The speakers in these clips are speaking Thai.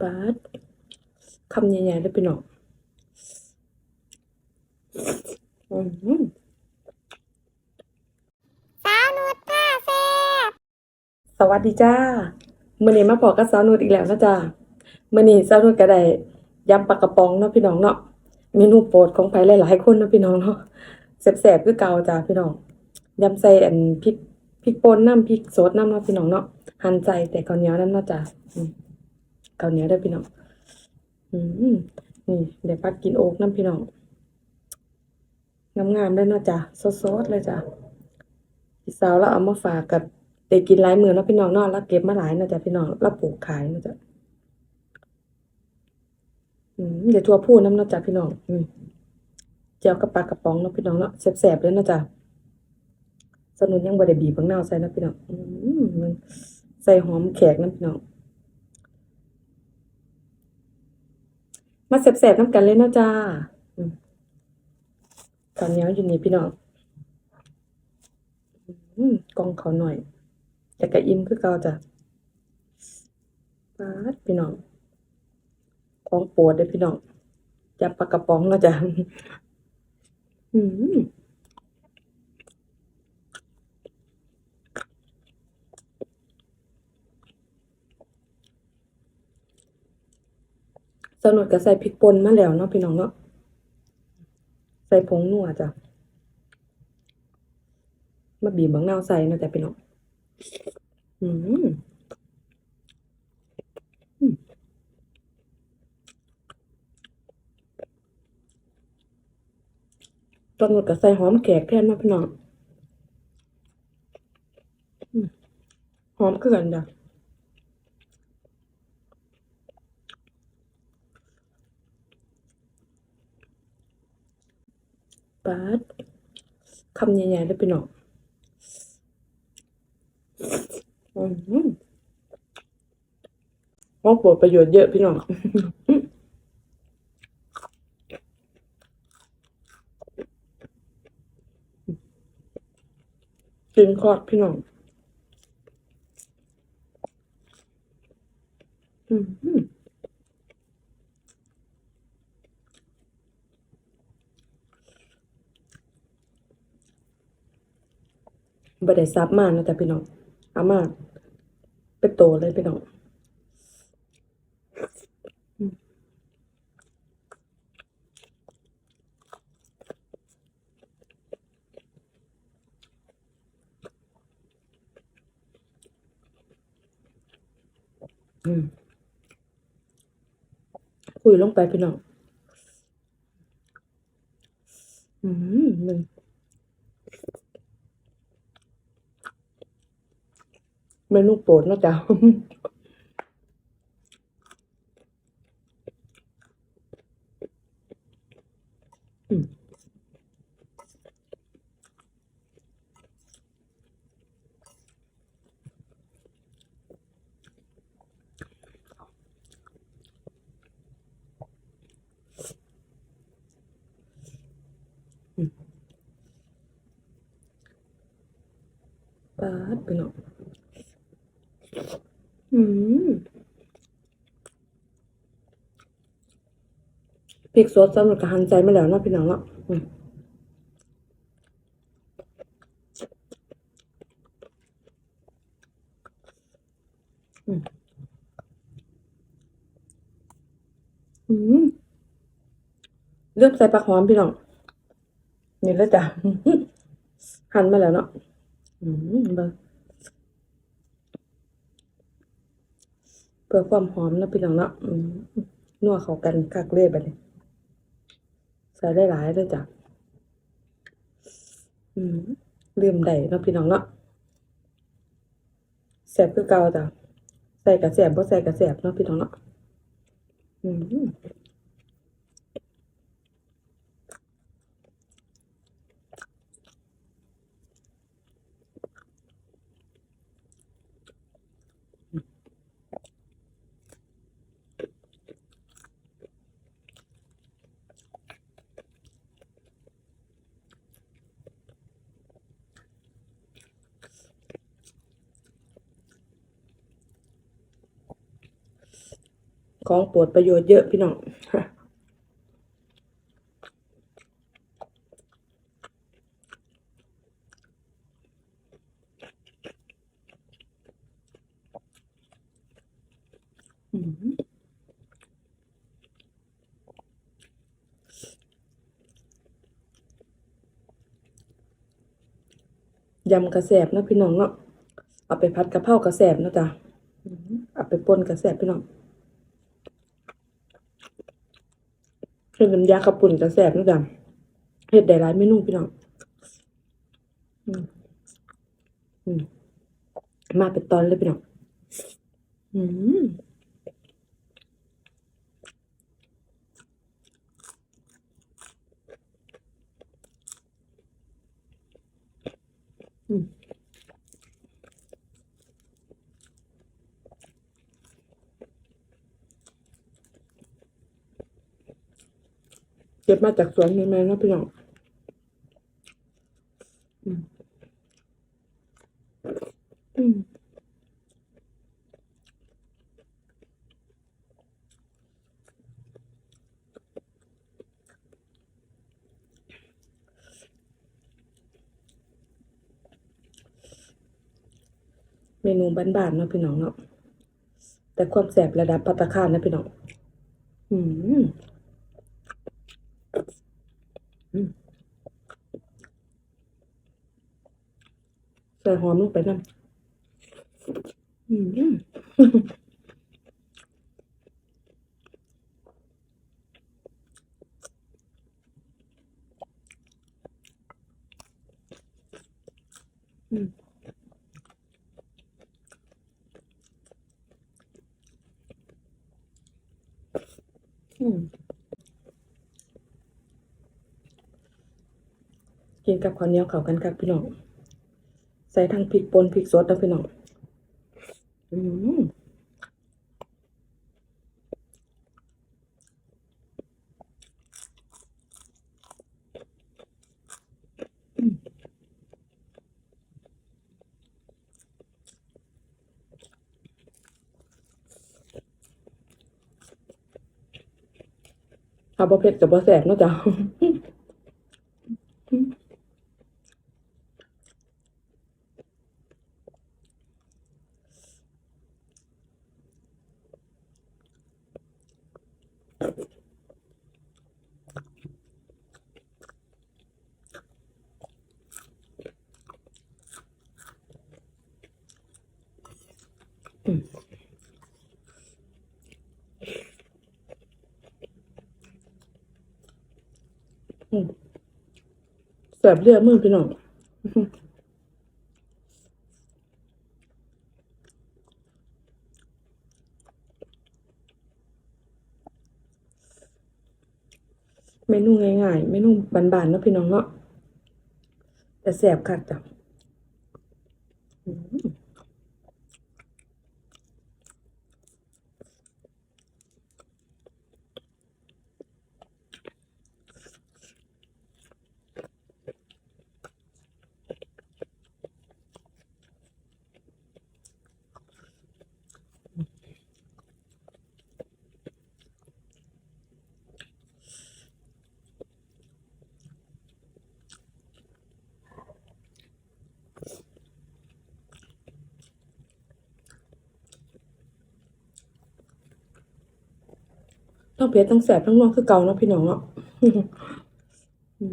ปาดคำใหญ่ๆได้พี่น้องอืมสาวนุชท่าแซ่บสวัสดีจ้ามื้อนี้มาพอกับสาวนุชอีกแล้วนะจ้ามื้อนี้สาวนุชก็ได้ยำปลากระป๋องเนาะพี่น้องเนาะเมนูโปรดของไผหลายๆคนเนาะพี่น้องเนาะแซ่บๆคือเก่าจ้าพี่น้องยำใส่อันพริกพริกป่นน้ำพริกสดน้ำเนาะพี่น้องเนาะหั่นใส่แต่ข้าวเหนียวน้ำเนาะจ้า อืมข้าเหนียวเด้พี่น้องอืมนี่เดี๋ยวปัดกินโอ๊กน้ำพี่น้องงามๆได้เนาะจ้ะสดๆเลยจ้ะพี่สาวแล้วเอามาฝากกับได้กินหลายมือแล้วพี่น้องเนาะแล้วเก็บมาหลายเนาะจ้ะพี่น้องแล้วปลูกขายเนาะจ้ะอืมเดี๋ยวทั่วพูดน้ำเนาะจ้ะพี่น้องอืมเจียวกับปลากระป๋องเนาะพี่น้องเนาะแซ่บๆเลยเนาะจ้ะสนุนยังบ่ได้บีบบักนาใส่นะพี่น้องอืมใส่หอมแขกน้ำพี่น้อง มาแสบๆน้ำกันเลยนะจ้าตอนนี้อยู่นี่พี่น้องกองเขาหน่อย แต่กะอิ่มคือเกาจ้ะปาดพี่น้องของโปรดเลยพี่น้องจับปลากระป๋องเนาจะอืม สนุกก็ใส่พริกป่นมาแล้วเนาะพี่น้องเนาะใส่ผงนัวจ้ะมาบีบบังนาวใส่เนาะจ้ะพี่น้องอืมอืมสนุกก็ใส่หอมแขกแทนเนะพี่น้องอืมหอมคือนจ้ะ ปาดคำใหญ่ๆได้พี่น้องอืมของปรดประโยชน์เยอะพี่น้องกินคอดพี่น้องอืม บ่ได้ซับมานะจ๊ะพี่น้องเอามาเป็นโตเลยพี่น้องคุยลงไปพี่น้อง อืมมึง เมนูโปรดนะจ๊ะปาดไปเนาะ อืมพริกสดสำหรับกะหันใจมาแล้วเนาะพี่น้องเนาะอืมอืมเลือกใส่ปลาหอมพี่น้อง นี่แล้วจ้ะ หั่นมาแล้วเนาะอืมเบิ่ง เพื่อความหอมนะพี่น้องเนาะนัวเข้ากันคักเลยบัดนี้ใส่ได้หลายเลยจ้ะอืมลืมได้เนาะพี่น้องเนาะแสบคือเก่าจ้ะใส่กระแสบเพราะใส่กระแสบเนาะพี่น้องเนาะอืม ของโปรดประโยชน์เยอะพี่น้องยำกระแสบนะพี่น้องเนาะ เอาไปพัดกระเพรากระแสบนะจ้ะเอาไปป่นกระแสบพี่น้อง เป็นน้ำยากระปุ่นกระแสบนะจ้ะเฮ็ดได้หลายเมนูพี่น้องมอืมมาเป็นตอนเลยพี่น้องอืมอืม ก็บมาจากสวนนี่แม่นะพี่น้องอืมเมนูบ้านๆเนาะพี่น้องเนาะแต่ความแสบระดับภัตาคารนะพี่น้อง อืม ใส่หอมลงไปน้ำอืมอืมอืมกินกับข้าวเหนียวเข้ากันครับพี่น้อง ใส่ทั้งพริกป่นพริกสดนะพี่น้องอืมถ้าบ่เผ็ดกับบ่แซ่บเนาะจ้ะ แซ่บเลือดมือพี่น้องเมนูง่ายๆเมนูบานๆเนาะพี่น้องเนาะแต่แซ่บคักจ้ะ ทั้งเผ็ดทั้งแซ่บทั้งนัวคือเก่าเนาะพี่น้องเนาะอื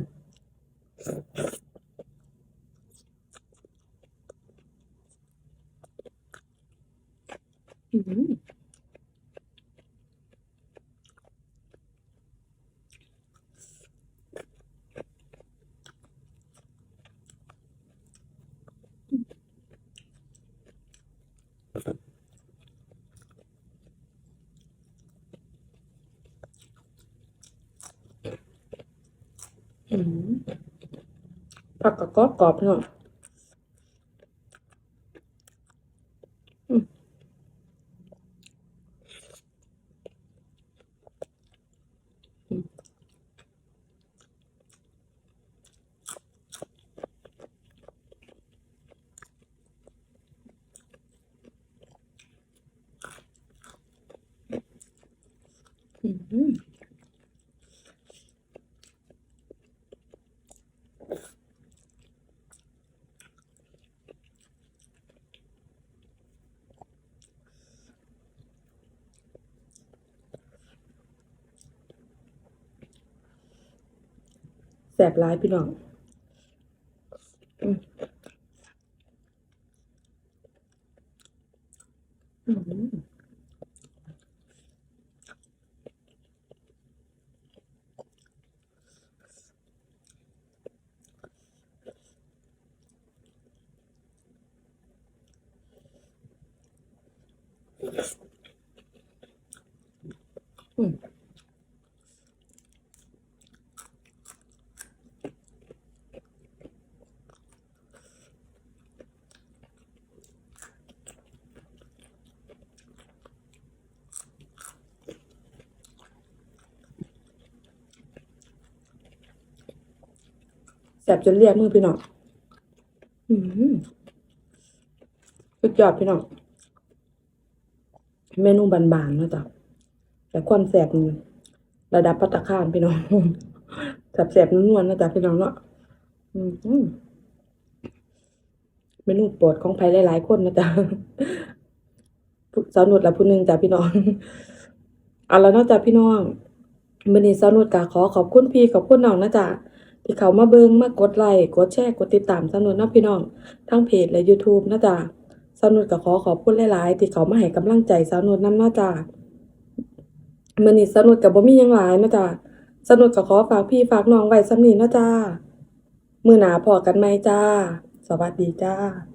มอื ผักกระกอบกรอบเนาะ嗯。Mm hmm. แสบร้ายพี่น้องอืม แสบจนเรียกมือพี่น้องอืมสุดยอดพี่น้องเมนูบานๆเนาะจ๊ะแต่ความแสบนี่ระดับปัตตาคารพี่น้องแสบๆนวลๆนะจ๊ะพี่น้องเนาะอืมเมนูโปรดของใครหลายๆคนนะจ๊ะสาวนุดละผู้หนึ่งจ้ะพี่น้องเอาแล้วเนอกจากพี่น้องมื้อนี้สาวนุดก็ขอขอบคุณพี่ขอบคุณน้องนะจ๊ะ ที่เขามาเบิงมากดไลค์กดแชร์กดติดตามสาวนุนนาะพี่น้อง ทั้งเพจและ YouTube นะจ๊ะสาวนุนก็ขอขอบคุณหลาย ๆ ที่เขามาให้กำลังใจสาวนุนนำนาะจ๊ะมือนี้สาวนุนกับบ่มียังหลายนะจ๊ะสาวนุนก็ขอฝากพี่ฝากน้องไว้สำนีนะจ๊ะมือหนาพอกันไหมจ้า สวัสดีจ้า